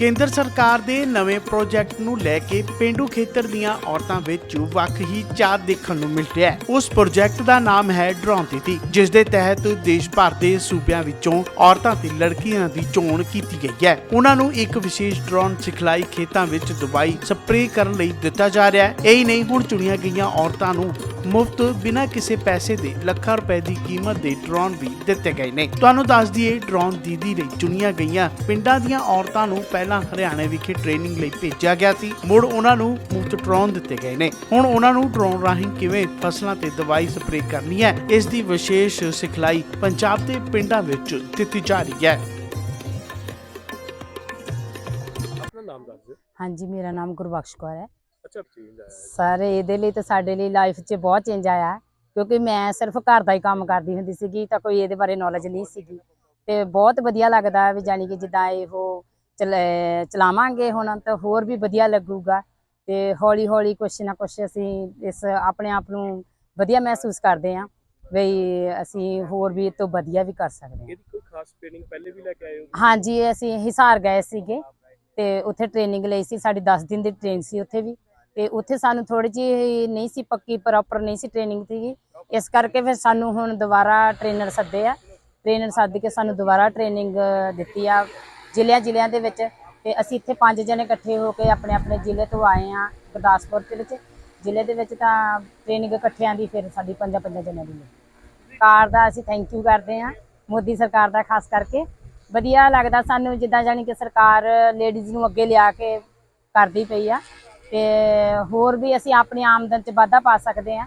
ਕੇਂਦਰ ਸਰਕਾਰ ਦੇ ਨਵੇਂ ਪ੍ਰੋਜੈਕਟ ਨੂੰ ਲੈ ਕੇ ਪਿੰਡੂ ਖੇਤਰ ਦੀਆਂ ਔਰਤਾਂ ਵਿੱਚ ਵੱਖ ਹੀ ਚਾਹ ਦੇਖਣ ਨੂੰ ਮਿਲ ਰਿਹਾ ਹੈ। ਉਸ ਪ੍ਰੋਜੈਕਟ ਦਾ ਨਾਮ ਹੈ ਡਰੋਨ ਦੀਦੀ ਜਿਸ ਦੇ ਤਹਿਤ ਦੇਸ਼ ਭਰ ਦੇ ਸੂਬਿਆਂ ਵਿੱਚੋਂ ਔਰਤਾਂ ਤੇ ਲੜਕੀਆਂ ਦੀ ਚੋਣ ਕੀਤੀ ਗਈ ਹੈ। ਉਹਨਾਂ ਨੂੰ ਇੱਕ ਵਿਸ਼ੇਸ਼ ਡਰੋਨ ਸਿਖਲਾਈ ਖੇਤਾਂ ਵਿੱਚ ਦਵਾਈ ਸਪਰੇਅ ਕਰਨ ਲਈ ਦਿੱਤਾ ਜਾ ਰਿਹਾ ਹੈ। ਇਹੀ ਨਹੀਂ, ਹੁਣ ਚੁਣੀਆਂ ਗਈਆਂ ਔਰਤਾਂ ਨੂੰ ਮੁਫਤ ਬਿਨਾਂ ਕਿਸੇ ਪੈਸੇ ਦੇ ਲੱਖਾਂ ਰੁਪਏ ਦੀ ਕੀਮਤ ਦੇ ਡਰੋਨ ਵੀ ਦਿੱਤੇ ਗਏ ਨੇ। ਤੁਹਾਨੂੰ ਦੱਸ ਦਈਏ ਡਰੋਨ ਦੀਦੀ ਲਈ ਚੁਣੀਆਂ ਗਈਆਂ ਪਿੰਡਾਂ ਦੀਆਂ ਔਰਤਾਂ ਨੂੰ ਪਹਿਲਾਂ ਹਰਿਆਣਾ ਵਿਖੇ ਟ੍ਰੇਨਿੰਗ ਲਈ ਭੇਜਿਆ ਗਿਆ ਸੀ। ਮੁੜ ਉਹਨਾਂ ਨੂੰ ਮੁਫਤ ਡਰੋਨ ਦਿੱਤੇ ਗਏ ਨੇ। ਹੁਣ ਉਹਨਾਂ ਨੂੰ ਡਰੋਨ ਰਾਹੀਂ ਕਿਵੇਂ ਫਸਲਾਂ ਤੇ ਦਵਾਈ ਸਪਰੇਅ ਕਰਨੀ ਹੈ ਇਸ ਦੀ ਵਿਸ਼ੇਸ਼ ਸਿਖਲਾਈ ਪੰਜਾਬ ਦੇ ਪਿੰਡਾਂ ਵਿੱਚ ਦਿੱਤੀ ਜਾ ਰਹੀ ਹੈ। ਆਪਣਾ ਨਾਮ ਦੱਸ ਦਿਓ। ਹਾਂਜੀ ਮੇਰਾ ਨਾਮ ਗੁਰਬਖਸ਼ ਕੌਰ ਹੈ। ਅੱਛਾ ਚੇਂਜ ਆਇਆ ਹੈ। ਸਰ ਇਹਦੇ ਲਈ ਤਾਂ ਸਾਡੇ ਲਈ ਲਾਈਫ 'ਚ ਬਹੁਤ ਚੇਂਜ ਆਇਆ। ਕਿਉਂਕਿ ਮੈਂ ਸਿਰਫ ਘਰ ਦਾ ਹੀ ਕੰਮ ਕਰਦੀ ਹੁੰਦੀ ਸੀਗੀ ਤਾਂ ਕੋਈ ਇਹਦੇ ਬਾਰੇ ਨੌਲੇਜ ਨਹੀਂ ਸੀਗੀ। ਤੇ ਬਹੁਤ ਵਧੀਆ ਲੱਗਦਾ ਵੀ ਜਾਨੀ ਕਿ ਜਿੱਦਾਂ ਇਹੋ ਚਲ- ਚਲਾਵਾਂਗੇ ਹੁਣ ਤਾਂ ਹੋਰ ਵੀ ਵਧੀਆ ਲੱਗੂਗਾ। ਤੇ ਹੌਲੀ ਹੌਲੀ ਕੁਛ ਨਾ ਕੁਛ ਅਸੀਂ ਇਸ ਆਪਣੇ ਆਪ ਨੂੰ ਵਧੀਆ ਮਹਿਸੂਸ ਕਰਦੇ ਹਾਂ ਵੀ ਅਸੀਂ ਹੋਰ ਵੀ ਤੋਂ ਵਧੀਆ ਵੀ ਕਰ ਸਕਦੇ ਹਾਂ। ਇਹਦੀ ਕੋਈ ਖਾਸ ਟ੍ਰੇਨਿੰਗ ਪਹਿਲੇ ਵੀ ਲੈ ਕੇ ਆਏ ਹੋ? ਹਾਂਜੀ ਅਸੀਂ ਹਿਸਾਰ ਗਏ ਸੀਗੇ ਤੇ ਉੱਥੇ ਟ੍ਰੇਨਿੰਗ ਲਈ ਸੀ ਸਾਡੀ 10 ਦਿਨ ਦੀ ਟ੍ਰੇਨ ਸੀ ਉੱਥੇ ਵੀ। ਤੇ ਉੱਥੇ ਸਾਨੂੰ ਥੋੜੀ ਜਿਹੀ ਨਹੀਂ ਸੀ ਪੱਕੀ ਪ੍ਰੋਪਰ ਨਹੀਂ ਸੀ ਟ੍ਰੇਨਿੰਗ ਸੀਗੀ। ਇਸ ਕਰਕੇ ਫਿਰ ਸਾਨੂੰ ਹੁਣ ਦੁਬਾਰਾ ਟ੍ਰੇਨਰ ਸੱਦੇ ਆ। ਟ੍ਰੇਨਰ ਸੱਦ ਕੇ ਸਾਨੂੰ ਦੁਬਾਰਾ ਟ੍ਰੇਨਿੰਗ ਦਿੱਤੀ ਆ ਜ਼ਿਲ੍ਹਿਆਂ ਜ਼ਿਲ੍ਹਿਆਂ ਦੇ ਵਿੱਚ। ਤੇ ਅਸੀਂ ਇੱਥੇ ਪੰਜ ਜਣੇ ਇਕੱਠੇ ਹੋ ਕੇ ਆਪਣੇ ਆਪਣੇ ਜ਼ਿਲ੍ਹੇ ਤੋਂ ਆਏ ਆ ਗੁਰਦਾਸਪੁਰ ਦੇ ਵਿੱਚ। ਜ਼ਿਲ੍ਹੇ ਦੇ ਵਿੱਚ ਤਾਂ ਟ੍ਰੇਨਿੰਗ ਇਕੱਠਿਆਂ ਦੀ ਫਿਰ ਸਾਡੀ ਪੰਜਾਂ ਪੰਜਾਂ ਜਣਿਆਂ ਦੀ ਸਰਕਾਰ ਦਾ ਅਸੀਂ ਥੈਂਕ ਯੂ ਕਰਦੇ ਹਾਂ ਮੋਦੀ ਸਰਕਾਰ ਦਾ ਖਾਸ ਕਰਕੇ। ਵਧੀਆ ਲੱਗਦਾ ਸਾਨੂੰ ਜਿੱਦਾਂ ਜਾਨੀ ਕਿ ਸਰਕਾਰ ਲੇਡੀਜ਼ ਨੂੰ ਅੱਗੇ ਲਿਆ ਕੇ ਕਰਦੀ ਪਈ ਆ। ਤੇ ਹੋਰ ਵੀ ਅਸੀਂ ਆਪਣੀ ਆਮਦਨ 'ਚ ਵਾਧਾ ਪਾ ਸਕਦੇ ਆ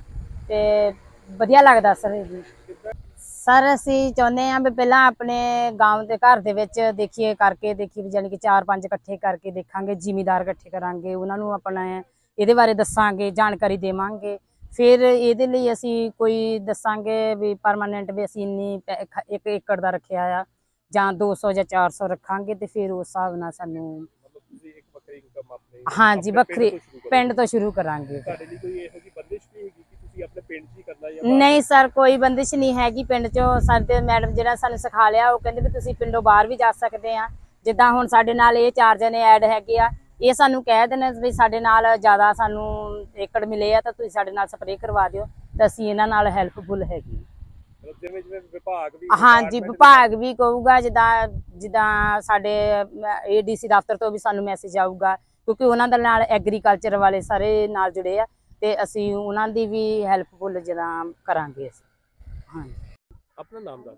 ਤੇ ਵਧੀਆ ਲੱਗਦਾ ਸਰ ਇਹ ਸਰ, ਅਸੀਂ ਚਾਹੁੰਦੇ ਆ ਵੀ ਪਹਿਲਾਂ ਆਪਣੇ ਗਾਂਵ ਦੇ ਘਰ ਦੇ ਵਿੱਚ ਦੇਖੀਏ, ਕਰਕੇ ਦੇਖੀ ਜਾਨੀ ਕਿ ਚਾਰ ਪੰਜ ਇਕੱਠੇ ਕਰਕੇ ਦੇਖਾਂਗੇ, ਜ਼ਿਮੀਦਾਰ ਇਕੱਠੇ ਕਰਾਂਗੇ, ਉਹਨਾਂ ਨੂੰ ਆਪਣਾ ਇਹਦੇ ਬਾਰੇ ਦੱਸਾਂਗੇ, ਜਾਣਕਾਰੀ ਦੇਵਾਂਗੇ। ਫਿਰ ਇਹਦੇ ਲਈ ਅਸੀਂ ਕੋਈ ਦੱਸਾਂਗੇ ਵੀ ਪਰਮਾਨੈਂਟ ਵੀ ਅਸੀਂ ਇੰਨੀ ਇੱਕ ਏਕੜ ਦਾ ਰੱਖਿਆ ਆ ਜਾਂ 200 ਜਾਂ 400 ਰੱਖਾਂਗੇ ਤੇ ਫਿਰ ਉਸ ਹਿਸਾਬ ਨਾਲ ਸਾਨੂੰ ਵੱਖਰੀ ਇਨਕਮ ਆਪਣੀ ਹਾਂਜੀ ਵੱਖਰੀ ਪਿੰਡ ਤੋਂ ਸ਼ੁਰੂ ਤੋਂ ਕਰਾਂਗੇ। ਤੁਹਾਡੇ ਲਈ ਕੋਈ ਇਹੋ ਜਿਹੀ ਬੰਦਿਸ਼ ਵੀ ਹੈਗੀ ਕਿ ਤੁਸੀਂ ਆਪਣੇ ਪਿੰਡ 'ਚ ਹੀ ਕਰਨਾ ਜਾਂ ਬਾਹਰ? ਨਹੀਂ ਸਰ ਕੋਈ ਬੰਦਿਸ਼ ਨਹੀਂ ਹੈਗੀ ਪਿੰਡ ਚੋਂ। ਸਾਡੇ ਮੈਡਮ ਜਿਹੜਾ ਸਾਨੂੰ ਸਿਖਾ ਲਿਆ ਉਹ ਕਹਿੰਦੇ ਵੀ ਤੁਸੀਂ ਪਿੰਡੋਂ ਬਾਹਰ ਵੀ ਜਾ ਸਕਦੇ ਆ। ਜਿੱਦਾਂ ਹੁਣ ਸਾਡੇ ਨਾਲ ਇਹ ਚਾਰ ਜਣੇ ਐਡ ਹੈਗੇ ਆ ਇਹ ਸਾਨੂੰ ਕਹਿ ਦੇਣ ਵੀ ਸਾਡੇ ਨਾਲ ਜ਼ਿਆਦਾ ਸਾਨੂੰ ਏਕੜ ਮਿਲੇ ਆ ਤਾਂ ਤੁਸੀਂ ਸਾਡੇ ਨਾਲ ਸਪਰੇਅ ਕਰਵਾ ਦਿਓ ਤਾਂ ਅਸੀਂ ਇਹਨਾਂ ਨਾਲ ਹੈਲਪਫੁਲ ਹੈਗੇ। ਵਿਭਾਗ ਵੀ ਹਾਂਜੀ ਵਿਭਾਗ ਵੀ ਕਹੂਗਾ ਜਿੱਦਾਂ ਜਿੱਦਾਂ ਸਾਡੇ ਏਡੀਸੀ ਦਫ਼ਤਰ ਤੋਂ ਵੀ ਸਾਨੂੰ ਮੈਸੇਜ ਆਊਗਾ ਕਿਉਂਕਿ ਉਹਨਾਂ ਦੇ ਨਾਲ ਐਗਰੀਕਲਚਰ ਵਾਲੇ ਸਾਰੇ ਨਾਲ ਜੁੜੇ ਆ ਤੇ ਅਸੀਂ ਉਹਨਾਂ ਦੀ ਵੀ ਹੈਲਪਫੁਲ ਜਿੱਦਾਂ ਕਰਾਂਗੇ ਅਸੀਂ। ਹਾਂਜੀ। ਆਪਣਾ ਨਾਮ ਦੱਸ